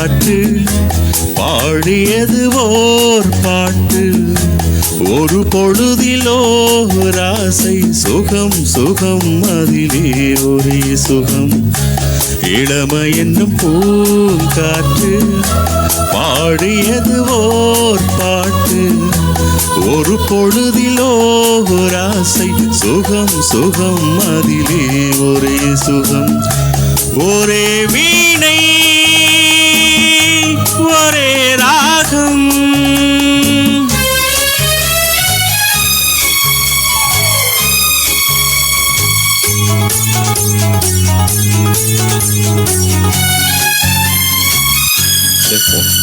பூங்காற்று பாடியது ஓர் பாட்டு. ஒரு பொழுதிலோ ராசை சுகம் சுகம் அதிலே ஒரே சுகம். இளமை என்னும் பூங்காற்று பாடியது ஓர் பாட்டு. ஒரு பொழுதிலோ ராசை சுகம் சுகம் அதிலே ஒரே சுகம். ஒரே வீணை स्वरे राघम् देखो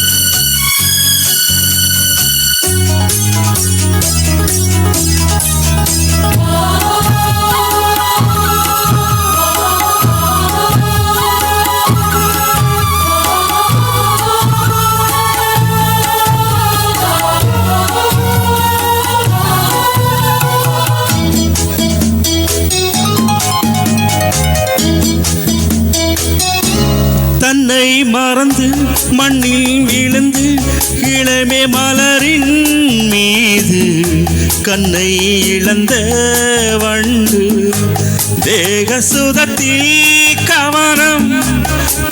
மறந்து மண்ணில் விழுந்து இளமே மலரின் மீது கண்ணை இழந்த வண்டு தேக சுதத்தில் கவனம்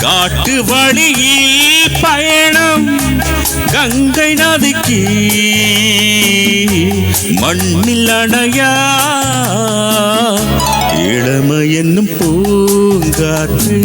காட்டு வழியில் பயணம் கங்கை நதிக்கு மண்ணில் அடையா இளமை என்னும் பூங்காற்று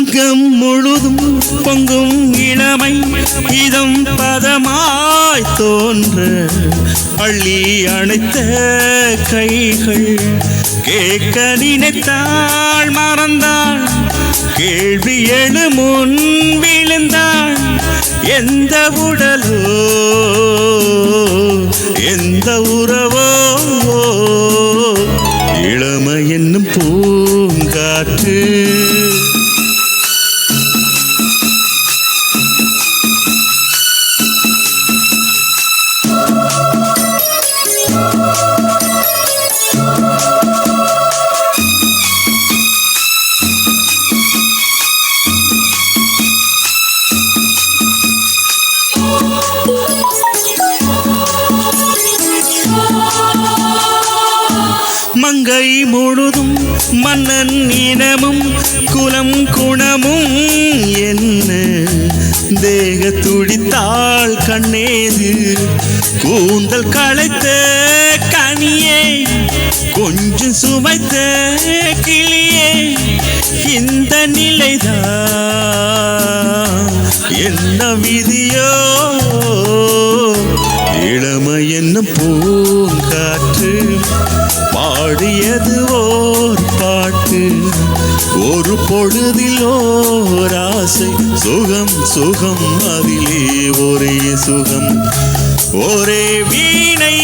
அங்கம் முழுதும் பொங்கும் இளமை. இதம் பதமாய் தோன்ற அள்ளி அணைத்த கைகள். கேட்க நினைத்தாள் மறந்தாள். கேள்வி எழு முன் விழுந்தாள். எந்த உடலோ எந்த உறவோ. இளமை என்னும் பூங்காற்று மங்கை முழுதும் மன்னன் இனமும் குலம் குணமும் என்ன? தேக துடித்தாள் கண்ணேது கூந்தல் களைத்த கனியே கொஞ்சம் சுமைத்த கிளியே இந்த நிலைதான். என்ன விதியோ என்ன பூங்காற்று பாடியது ஓர் பாட்டு. ஒரு பொழுதில் ஓர் ஆசை சுகம் சுகம் அதிலே ஒரே சுகம். ஒரே வீணை